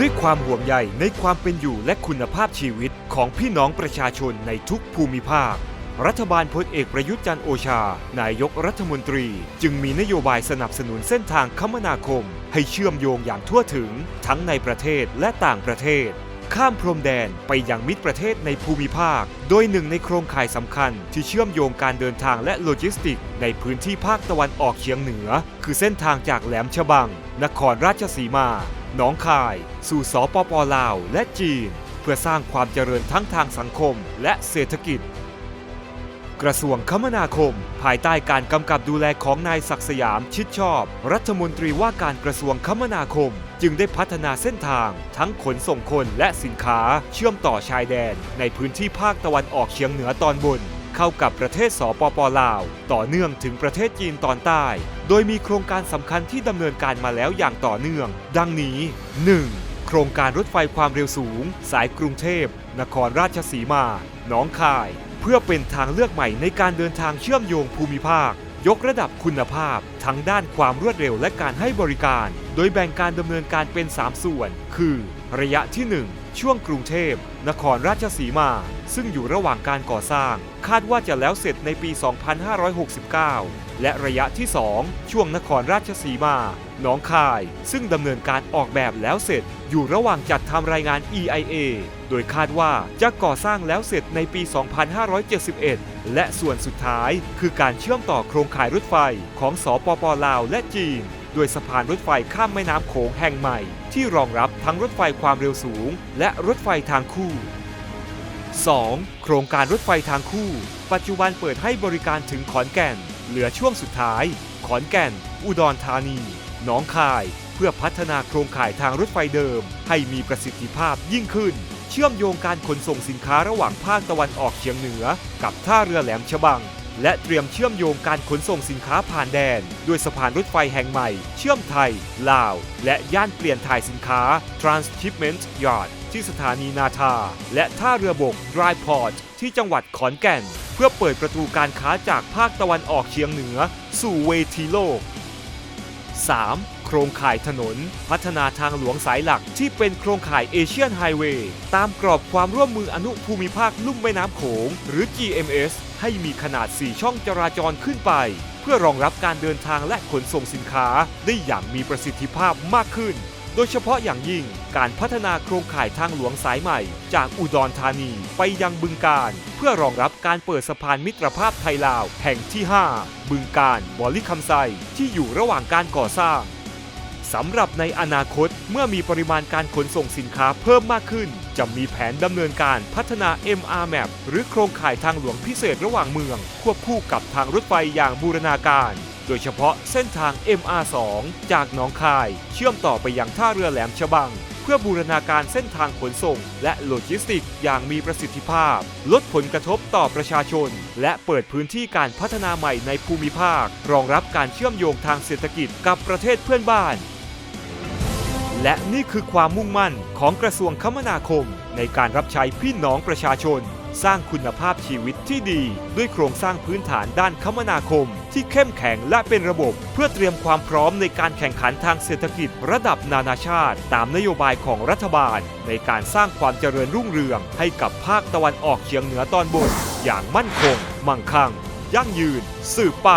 ด้วยความห่วงใยในความเป็นอยู่และคุณภาพชีวิตของพี่น้องประชาชนในทุกภูมิภาค รัฐบาลพลเอกประยุทธ์จันโอชา นายกรัฐมนตรี จึงมีนโยบายสนับสนุนเส้นทางคมนาคม ให้เชื่อมโยงอย่างทั่วถึง ทั้งในประเทศและต่างประเทศ ข้ามพรมแดนไปยังมิตรประเทศในภูมิภาค โดยหนึ่งในโครงข่ายสำคัญที่เชื่อมโยงการเดินทางและโลจิสติก ในพื้นที่ภาคตะวันออกเฉียงเหนือ คือเส้นทางจากแหลมฉบัง นครราชสีมา หนองคาย สู่สปปลาว และจีน เพื่อสร้างความเจริญทั้งทางสังคมและเศรษฐกิจ กระทรวงคมนาคม ภายใต้การกำกับดูแลของนายศักสยามชิดชอบ รัฐมนตรีว่าการกระทรวงคมนาคม จึงได้พัฒนาเส้นทาง ทั้งขนส่งคนและสินค้าเชื่อมต่อชายแดน ในพื้นที่ภาคตะวันออกเฉียงเหนือตอนบน เข้ากับประเทศสปปลาว ต่อเนื่องถึงประเทศจีนตอนใต้ โดยมีโครงการสำคัญที่ดำเนินการมาแล้วอย่างต่อเนื่อง ดังนี้ 1. โครงการรถไฟความเร็วสูง สายกรุงเทพ นครราชสีมา หนองคาย เพื่อเป็นทางเลือกใหม่ในการเดินทางเชื่อมโยงภูมิภาค ยกระดับคุณภาพ ทั้งด้านความรวดเร็วและการให้บริการ โดยแบ่งการดำเนินการเป็น 3 ส่วน คือ ระยะที่ 1 ช่วงกรุงเทพ นครราชสีมา ซึ่งอยู่ระหว่างการก่อสร้าง คาดว่าจะแล้วเสร็จในปี 2569 และระยะที่ 2 ช่วงนครราชสีมาหนองคาย ซึ่งดำเนินการออกแบบแล้วเสร็จ อยู่ระหว่างจัดทำรายงาน EIA โดยคาดว่าจะก่อสร้างแล้วเสร็จในปี 2571 และส่วนสุดท้ายคือการเชื่อมต่อโครงข่ายรถไฟของสปปลาวและจีน ด้วยสะพานรถไฟข้ามแม่น้ำโขงแห่งใหม่ ที่รองรับทั้งรถไฟความเร็วสูง และรถไฟทางคู่ 2. โครงการรถไฟทางคู่ ปัจจุบันเปิดให้บริการถึงขอนแก่น เหลือช่วงสุดท้าย ขอนแก่น อุดรธานีหนองคาย เพื่อพัฒนาโครงข่ายทางรถไฟเดิม ให้มีประสิทธิภาพยิ่งขึ้น เชื่อมโยงการขนส่งสินค้าระหว่างภาคตะวันออกเฉียงเหนือ กับท่าเรือแหลมฉบัง และเตรียมเชื่อมโยงการขนส่งสินค้าผ่านแดน ด้วยสะพานรถไฟแห่งใหม่ เชื่อมไทย ลาว และย่านเปลี่ยนถ่ายสินค้า Transshipment Yard ที่สถานีนาทา และท่าเรือบก Dry Port ที่จังหวัดขอนแก่น เพื่อเปิดประตูการค้าจากภาคตะวันออกเฉียงเหนือ สู่เวทีโลก 3. โครงข่ายถนน พัฒนาทางหลวงสายหลักที่เป็นโครงข่ายเอเชียนไฮเวย์ตามกรอบความร่วมมืออนุภูมิภาคลุ่มแม่น้ำโขง หรือ GMS ให้มีขนาด 4 ช่องจราจรขึ้นไป เพื่อรองรับการเดินทางและขนส่งสินค้าได้อย่างมีประสิทธิภาพมากขึ้น โดยเฉพาะอย่างยิ่งการพัฒนาโครงข่ายทางหลวงสายใหม่ จากอุดรธานีไปยังบึงการ เพื่อรองรับการเปิดสะพานมิตรภาพไทยลาวแห่งที่ 5 บึงการบอลิคำไซที่อยู่ระหว่างการก่อสร้าง สำหรับในอนาคตเมื่อมีปริมาณการขนส่งสินค้าเพิ่มมากขึ้น จะมีแผนดำเนินการพัฒนา MR Map หรือโครงข่ายทางหลวงพิเศษระหว่างเมือง ควบคู่กับทางรถไฟอย่างบูรณาการ โดยเฉพาะเส้นทาง MR2 จากหนองคาย เชื่อมต่อไปยังท่าเรือแหลมฉบัง เพื่อบูรณาการเส้นทางขนส่ง และโลจิสติกส์อย่างมีประสิทธิภาพ ลดผลกระทบต่อประชาชน และเปิดพื้นที่การพัฒนาใหม่ในภูมิภาค รองรับการเชื่อมโยงทางเศรษฐกิจกับประเทศเพื่อนบ้าน และนี่คือความมุ่งมั่นของกระทรวงคมนาคม ในการรับใช้พี่น้องประชาชน สร้างคุณภาพชีวิตที่ดี ด้วยโครงสร้างพื้นฐานด้านคมนาคม ที่เข้มแข็งและเป็นระบบ เพื่อเตรียมความพร้อมในการแข่งขันทางเศรษฐกิจระดับนานาชาติ ตามนโยบายของรัฐบาล ในการสร้างความเจริญรุ่งเรือง ให้กับภาคตะวันออกเฉียงเหนือตอนบน อย่างมั่นคง มั่งคั่ง ยั่งยืน สืบไป